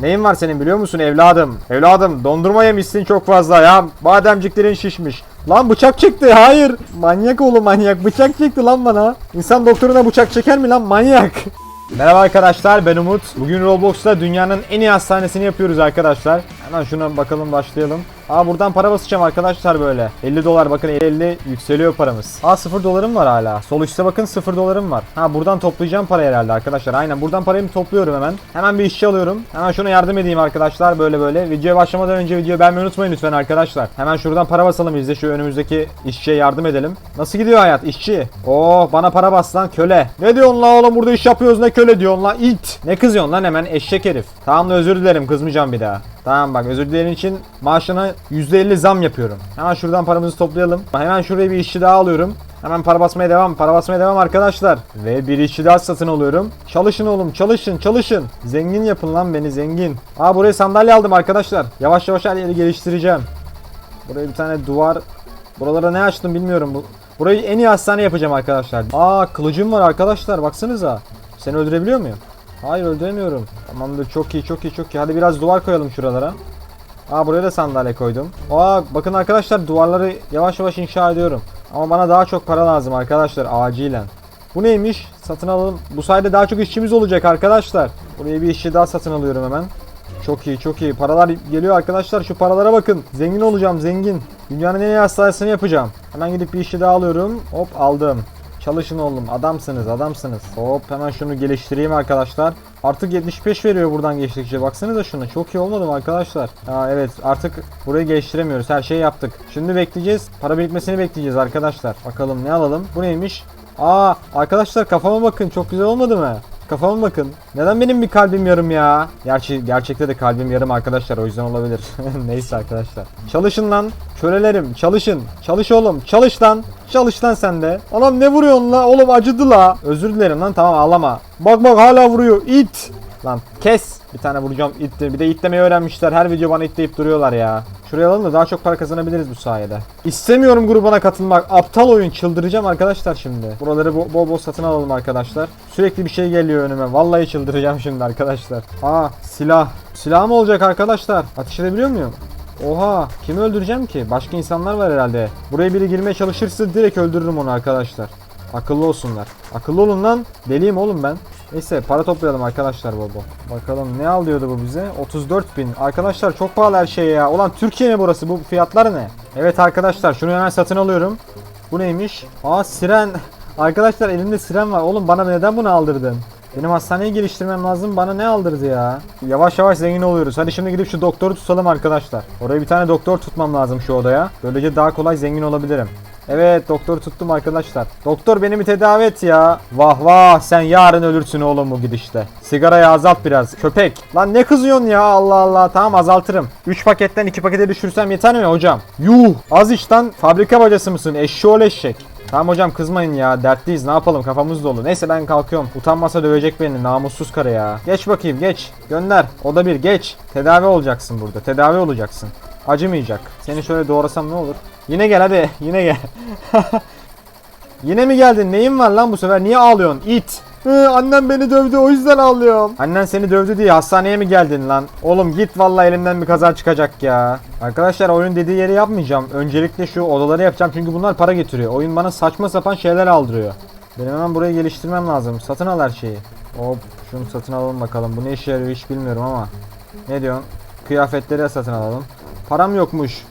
Neyin var senin biliyor musun evladım? Evladım dondurma yemişsin çok fazla ya. Bademciklerin şişmiş. Lan bıçak çekti hayır. Manyak oğlu manyak bıçak çekti lan bana. İnsan doktoruna bıçak çeker mi lan manyak? Merhaba arkadaşlar ben Umut. Bugün Roblox'ta dünyanın en iyi hastanesini yapıyoruz arkadaşlar. Hemen şuna bakalım başlayalım. Aa buradan para basacağım arkadaşlar böyle. 50 dolar bakın 50 yükseliyor paramız. Aa 0 dolarım var hala. Sol üstte bakın 0 dolarım var. Ha buradan toplayacağım para herhalde arkadaşlar. Aynen buradan parayı topluyorum hemen. Hemen bir işçi alıyorum. Hemen şuna yardım edeyim arkadaşlar böyle böyle. Videoya başlamadan önce videoyu beğenmeyi unutmayın lütfen arkadaşlar. Hemen şuradan para basalım biz de şu önümüzdeki işçiye yardım edelim. Nasıl gidiyor hayat işçi? Oo bana para bas lan köle. Ne diyorsun la oğlum burada iş yapıyoruz ne köle diyorsun la it. Ne kızıyorsun lan hemen eşek herif. Tamam özür dilerim kızmayacağım bir daha. Tamam bak özür dilerim için maaşına %50 zam yapıyorum. Hemen şuradan paramızı toplayalım. Hemen şuraya bir işçi daha alıyorum. Hemen para basmaya devam, para basmaya devam arkadaşlar. Ve bir işçi daha satın alıyorum. Çalışın oğlum, çalışın, çalışın. Zengin yapın lan beni, zengin. Aa buraya sandalye aldım arkadaşlar. Yavaş yavaş her yeri geliştireceğim. Buraya bir tane duvar. Buralara ne açtım bilmiyorum. Bu- Burayı en iyi hastane yapacağım arkadaşlar. Aa kılıcım var arkadaşlar, baksanıza. Seni öldürebiliyor muyum? Hayır öldüremiyorum. Tamamdır çok iyi çok iyi çok iyi. Hadi biraz duvar koyalım şuralara. Aa buraya da sandalye koydum. Aa bakın arkadaşlar duvarları yavaş yavaş inşa ediyorum. Ama bana daha çok para lazım arkadaşlar acilen. Bu neymiş? Satın alalım. Bu sayede daha çok işçimiz olacak arkadaşlar. Buraya bir işçi daha satın alıyorum hemen. Çok iyi çok iyi. Paralar geliyor arkadaşlar. Şu paralara bakın. Zengin olacağım zengin. Dünyanın en iyi hastanesini yapacağım. Hemen gidip bir işçi daha alıyorum. Hop aldım. Çalışın oğlum adamsınız adamsınız. Hop hemen şunu geliştireyim arkadaşlar. Artık 75 veriyor buradan geçtikçe. Baksanıza şuna çok iyi olmadı mı arkadaşlar? Ha evet artık burayı geliştiremiyoruz. Her şeyi yaptık. Şimdi bekleyeceğiz. Para birikmesini bekleyeceğiz arkadaşlar. Bakalım ne alalım? Bu neymiş? Aa arkadaşlar kafama bakın çok güzel olmadı mı? Kafama bakın. Neden benim bir kalbim yarım ya? Gerçi gerçekte de kalbim yarım arkadaşlar o yüzden olabilir. Neyse arkadaşlar. Çalışın lan. Kölelerim çalışın. Çalış oğlum. Çalış lan. Çalış lan sen de. Anam ne vuruyorsun la? Oğlum acıdı la. Özür dilerim lan tamam ağlama. Bak bak hala vuruyor. İt. Lan kes. Bir tane vuracağım ittir. Bir de itlemeyi öğrenmişler. Her video bana itleyip duruyorlar ya. Şuraya alalım da daha çok para kazanabiliriz bu sayede. İstemiyorum grubuna katılmak. Aptal oyun. Çıldıracağım arkadaşlar şimdi. Buraları bo- bol bol satın alalım arkadaşlar. Sürekli bir şey geliyor önüme. Vallahi çıldıracağım şimdi arkadaşlar. Aa silah. Silah mı olacak arkadaşlar? Ateş edebiliyor muyum? Oha kimi öldüreceğim ki? Başka insanlar var herhalde. Buraya biri girmeye çalışırsa direkt öldürürüm onu arkadaşlar. Akıllı olsunlar. Akıllı olun lan. Deliyim oğlum ben. Neyse para toplayalım arkadaşlar bol bol. Bakalım ne alıyordu bu bize? 34 bin. Arkadaşlar çok pahalı her şey ya. Ulan Türkiye mi burası? Bu fiyatlar ne? Evet arkadaşlar şunu hemen satın alıyorum. Bu neymiş? Aa siren. Arkadaşlar elimde siren var. Oğlum bana neden bunu aldırdın? Benim hastaneyi geliştirmem lazım. Bana ne aldırdı ya? Yavaş yavaş zengin oluyoruz. Hadi şimdi gidip şu doktoru tutalım arkadaşlar. Oraya bir tane doktor tutmam lazım şu odaya. Böylece daha kolay zengin olabilirim. Evet doktoru tuttum arkadaşlar. Doktor beni bir tedavi et ya. Vah vah sen yarın ölürsün oğlum bu gidişte. Sigarayı azalt biraz. Köpek. Lan ne kızıyorsun ya Allah Allah. Tamam azaltırım. 3 paketten 2 pakete düşürsem yeter mi hocam? Yuh. Az işten fabrika bacası mısın? Eşşoğlu eşek. Tamam hocam kızmayın ya dertliyiz ne yapalım kafamız dolu. Neyse ben kalkıyorum. Utanmasa dövecek beni namussuz karı ya. Geç bakayım geç. Gönder. Oda bir geç. Tedavi olacaksın burada. Tedavi olacaksın. Acımayacak. Seni şöyle doğrasam ne olur? Yine gel hadi. Yine gel. Yine mi geldin? Neyin var lan bu sefer? Niye ağlıyorsun? İt. Hı, annem beni dövdü o yüzden ağlıyorum. Annen seni dövdü diye hastaneye mi geldin lan? Oğlum git vallahi elimden bir kaza çıkacak ya. Arkadaşlar oyun dediği yeri yapmayacağım. Öncelikle şu odaları yapacağım çünkü bunlar para getiriyor. Oyun bana saçma sapan şeyler aldırıyor. Benim hemen burayı geliştirmem lazım. Satın al her şeyi. Hop şunu satın alalım bakalım. Bu ne işe yarıyor hiç bilmiyorum ama. Ne diyorsun? Kıyafetleri de satın alalım. Param yokmuş.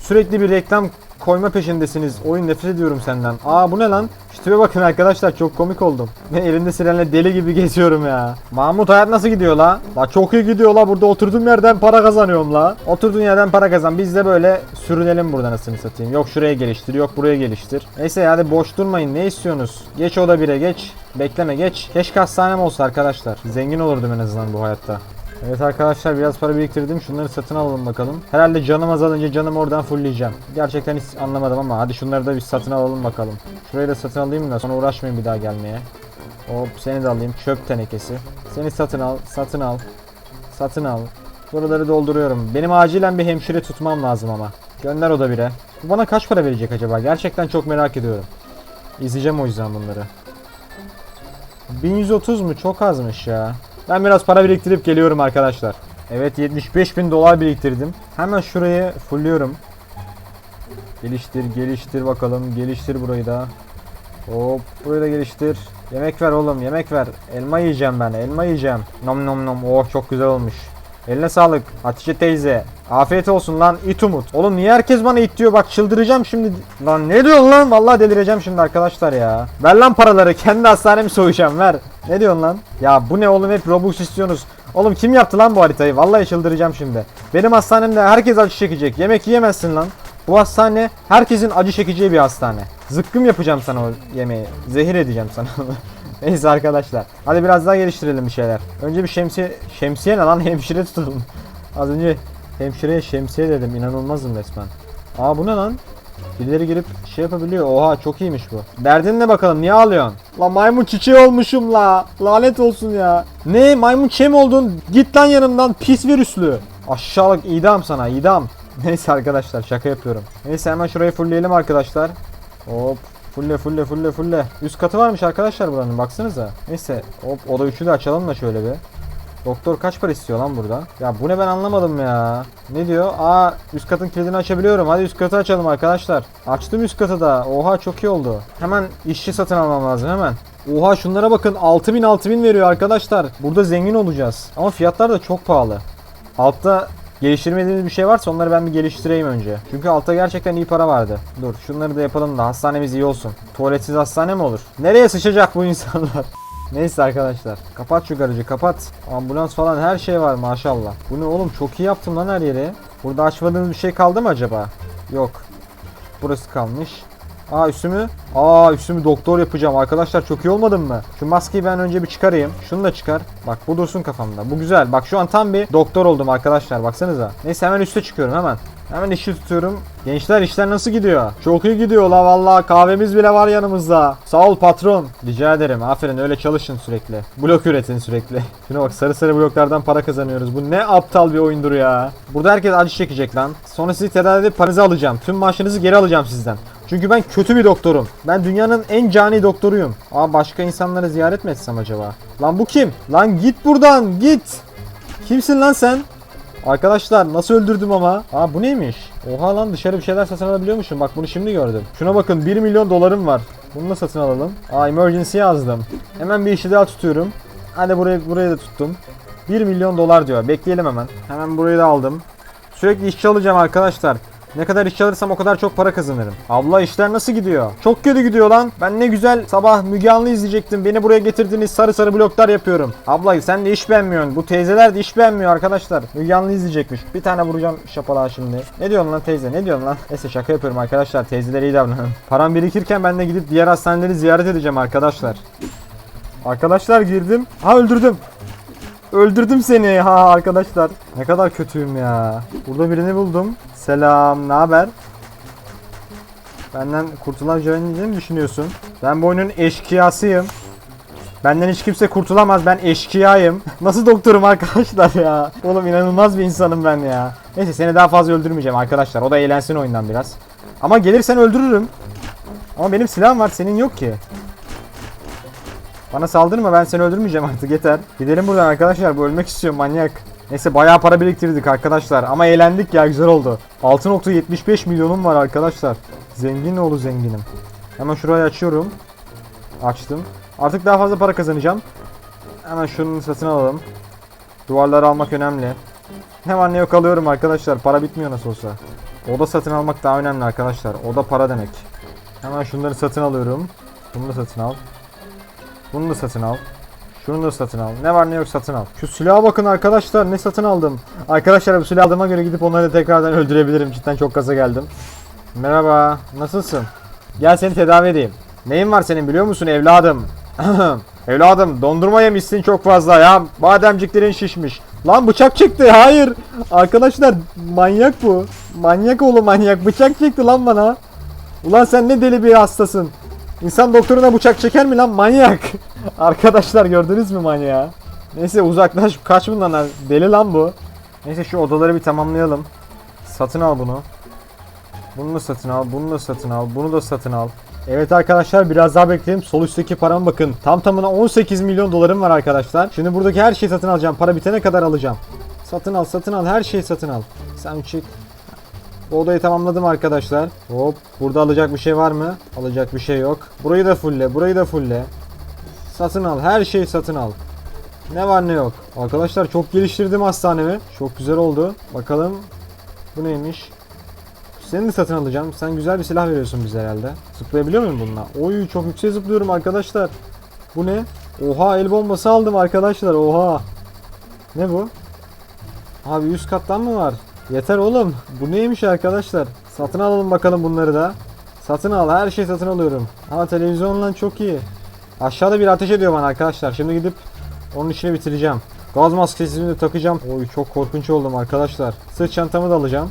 Sürekli bir reklam koyma peşindesiniz. Oyun nefret ediyorum senden. Aa bu ne lan? Şu bakın arkadaşlar çok komik oldum. Ne elimde sirenle deli gibi geziyorum ya. Mahmut hayat nasıl gidiyor la? La çok iyi gidiyor la burada oturduğum yerden para kazanıyorum la. Oturduğun yerden para kazan. Biz de böyle sürünelim buradan nasıl satayım. Yok şuraya geliştir yok buraya geliştir. Neyse hadi boş durmayın ne istiyorsunuz? Geç oda bire geç. Bekleme geç. Keşke hastanem olsa arkadaşlar. Zengin olurdum en azından bu hayatta. Evet arkadaşlar biraz para biriktirdim. Şunları satın alalım bakalım. Herhalde canım azalınca canımı oradan fullleyeceğim. Gerçekten hiç anlamadım ama hadi şunları da bir satın alalım bakalım. Şurayı da satın alayım da sonra uğraşmayayım bir daha gelmeye. Hop seni de alayım. Çöp tenekesi. Seni satın al, satın al. Satın al. Buraları dolduruyorum. Benim acilen bir hemşire tutmam lazım ama. Gönder o da bire. Bu bana kaç para verecek acaba? Gerçekten çok merak ediyorum. İzleyeceğim o yüzden bunları. 1130 mu? Çok azmış ya. Ben biraz para biriktirip geliyorum arkadaşlar. Evet 75 bin dolar biriktirdim. Hemen şurayı fullüyorum. Geliştir geliştir bakalım. Geliştir burayı da. Hop burayı da geliştir. Yemek ver oğlum yemek ver. Elma yiyeceğim ben elma yiyeceğim. Nom nom nom oh çok güzel olmuş. Eline sağlık Hatice teyze. Afiyet olsun lan it umut. Oğlum niye herkes bana it diyor bak çıldıracağım şimdi. Lan ne diyorsun lan vallahi delireceğim şimdi arkadaşlar ya. Ver lan paraları kendi hastanemi soyacağım ver. Ne diyorsun lan? Ya bu ne oğlum hep Robux istiyorsunuz. Oğlum kim yaptı lan bu haritayı? Vallahi çıldıracağım şimdi. Benim hastanemde herkes acı çekecek. Yemek yiyemezsin lan. Bu hastane herkesin acı çekeceği bir hastane. Zıkkım yapacağım sana o yemeği. Zehir edeceğim sana. Neyse arkadaşlar. Hadi biraz daha geliştirelim bir şeyler. Önce bir şemsiye... Şemsiye ne lan? Hemşire tutalım. Az önce hemşireye şemsiye dedim. İnanılmazım resmen. Aa bu ne lan? Birileri girip şey yapabiliyor. Oha çok iyiymiş bu. Derdin ne bakalım? Niye ağlıyorsun? La maymun çiçeği olmuşum la. Lanet olsun ya. Ne maymun çiçeği mi oldun? Git lan yanımdan pis virüslü. Aşağılık idam sana idam. Neyse arkadaşlar şaka yapıyorum. Neyse hemen şurayı fullleyelim arkadaşlar. Hop fulle fulle fulle fulle. Üst katı varmış arkadaşlar buranın baksanıza. Neyse hop oda 3'ü de açalım da şöyle bir. Doktor kaç para istiyor lan burada? Ya bu ne ben anlamadım ya. Ne diyor? Aa üst katın kilidini açabiliyorum. Hadi üst katı açalım arkadaşlar. Açtım üst katı da. Oha çok iyi oldu. Hemen işçi satın almam lazım hemen. Oha şunlara bakın 6000 6000 veriyor arkadaşlar. Burada zengin olacağız. Ama fiyatlar da çok pahalı. Altta geliştirmediğimiz bir şey varsa onları ben bir geliştireyim önce. Çünkü altta gerçekten iyi para vardı. Dur şunları da yapalım da hastanemiz iyi olsun. Tuvaletsiz hastane mi olur? Nereye sıçacak bu insanlar? Neyse arkadaşlar. Kapat şu garajı kapat. Ambulans falan her şey var maşallah. Bu ne oğlum çok iyi yaptım lan her yeri. Burada açmadığımız bir şey kaldı mı acaba? Yok. Burası kalmış. Aa üstümü. Aa üstümü doktor yapacağım. Arkadaşlar çok iyi olmadım mı? Şu maskeyi ben önce bir çıkarayım. Şunu da çıkar. Bak bu dursun kafamda. Bu güzel. Bak şu an tam bir doktor oldum arkadaşlar. Baksanıza. Neyse hemen üste çıkıyorum hemen. Hemen işi tutuyorum. Gençler işler nasıl gidiyor? Çok iyi gidiyor la vallahi kahvemiz bile var yanımızda. Sağ ol patron. Rica ederim. Aferin öyle çalışın sürekli. Blok üretin sürekli. Şuna bak sarı sarı bloklardan para kazanıyoruz. Bu ne aptal bir oyundur ya. Burada herkes acı çekecek lan. Sonra sizi tedavi edip paranızı alacağım. Tüm maaşınızı geri alacağım sizden. Çünkü ben kötü bir doktorum. Ben dünyanın en cani doktoruyum. Aa başka insanları ziyaret mi etsem acaba? Lan bu kim? Lan git buradan git. Kimsin lan sen? Arkadaşlar nasıl öldürdüm ama? Aa bu neymiş? Oha lan dışarı bir şeyler satın alabiliyormuşum. Bak bunu şimdi gördüm. Şuna bakın 1 milyon dolarım var. Bunu da satın alalım. Aa emergency yazdım. Hemen bir işi daha tutuyorum. Hadi burayı burayı da tuttum. 1 milyon dolar diyor. Bekleyelim hemen. Hemen burayı da aldım. Sürekli işçi alacağım arkadaşlar. Ne kadar işçi alırsam o kadar çok para kazanırım. Abla işler nasıl gidiyor? Çok kötü gidiyor lan. Ben ne güzel sabah Müge Anlı izleyecektim. Beni buraya getirdiniz sarı sarı bloklar yapıyorum. Abla sen de iş beğenmiyorsun. Bu teyzeler de iş beğenmiyor arkadaşlar. Müge Anlı izleyecekmiş. Bir tane vuracağım şapalağa şimdi. Ne diyorsun lan teyze? Ne diyorsun lan? Neyse şaka yapıyorum arkadaşlar. Teyzelere iyi davranın. Param birikirken ben de gidip diğer hastaneleri ziyaret edeceğim arkadaşlar. Arkadaşlar girdim. Ha öldürdüm. Öldürdüm seni ha arkadaşlar. Ne kadar kötüyüm ya. Burada birini buldum. Selam, ne haber? Benden kurtulabileceğini mi düşünüyorsun? Ben bu oyunun eşkıyasıyım. Benden hiç kimse kurtulamaz. Ben eşkıyayım. Nasıl doktorum arkadaşlar ya? Oğlum inanılmaz bir insanım ben ya. Neyse seni daha fazla öldürmeyeceğim arkadaşlar. O da eğlensin oyundan biraz. Ama gelirsen öldürürüm. Ama benim silahım var. Senin yok ki. Bana saldırma ben seni öldürmeyeceğim artık yeter. Gidelim buradan arkadaşlar bu ölmek istiyor manyak. Neyse bayağı para biriktirdik arkadaşlar ama eğlendik ya güzel oldu. 6.75 milyonum var arkadaşlar. Zengin oğlu zenginim. Hemen şurayı açıyorum. Açtım. Artık daha fazla para kazanacağım. Hemen şunu satın alalım. Duvarları almak önemli. Ne var ne yok alıyorum arkadaşlar. Para bitmiyor nasıl olsa. Oda satın almak daha önemli arkadaşlar. Oda para demek. Hemen şunları satın alıyorum. Bunu da satın al. Bunu da satın al. Şunu da satın al. Ne var ne yok satın al. Şu silaha bakın arkadaşlar ne satın aldım. Arkadaşlar bu silahı aldığıma göre gidip onları tekrardan öldürebilirim. Cidden çok gaza geldim. Merhaba. Nasılsın? Gel seni tedavi edeyim. Neyin var senin biliyor musun evladım? evladım dondurma yemişsin çok fazla ya. Bademciklerin şişmiş. Lan bıçak çıktı. Hayır. Arkadaşlar manyak bu. Manyak oğlu manyak. Bıçak çıktı lan bana. Ulan sen ne deli bir hastasın. İnsan doktoruna bıçak çeker mi lan manyak? Arkadaşlar gördünüz mü manyağı? Neyse uzaklaş kaç bundan lan? deli lan bu. Neyse şu odaları bir tamamlayalım. Satın al bunu. Bunu da satın al, bunu da satın al, bunu da satın al. Evet arkadaşlar biraz daha bekleyelim. Sol üstteki parama bakın. Tam tamına 18 milyon dolarım var arkadaşlar. Şimdi buradaki her şeyi satın alacağım. Para bitene kadar alacağım. Satın al satın al her şeyi satın al. Sen çık. Bu odayı tamamladım arkadaşlar. Hop burada alacak bir şey var mı? Alacak bir şey yok. Burayı da fulle burayı da fulle. Satın al her şeyi satın al. Ne var ne yok. Arkadaşlar çok geliştirdim hastanemi. Çok güzel oldu. Bakalım bu neymiş? Seni de satın alacağım. Sen güzel bir silah veriyorsun bize herhalde. Zıplayabiliyor muyum bununla? Oy çok yüksek zıplıyorum arkadaşlar. Bu ne? Oha el bombası aldım arkadaşlar. Oha. Ne bu? Abi üst kattan mı var? Yeter oğlum. Bu neymiş arkadaşlar? Satın alalım bakalım bunları da. Satın al. Her şey satın alıyorum. Ama televizyonla çok iyi. Aşağıda bir ateş ediyor bana arkadaşlar. Şimdi gidip onun işini bitireceğim. Gaz maskesini de takacağım. Oy çok korkunç oldum arkadaşlar. Sırt çantamı da alacağım.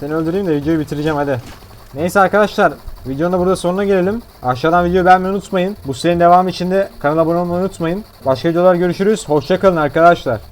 Seni öldüreyim de videoyu bitireceğim hadi. Neyse arkadaşlar videonun da burada sonuna gelelim. Aşağıdan videoyu beğenmeyi unutmayın. Bu serinin devamı için de kanala abone olmayı unutmayın. Başka videolar görüşürüz. Hoşçakalın arkadaşlar.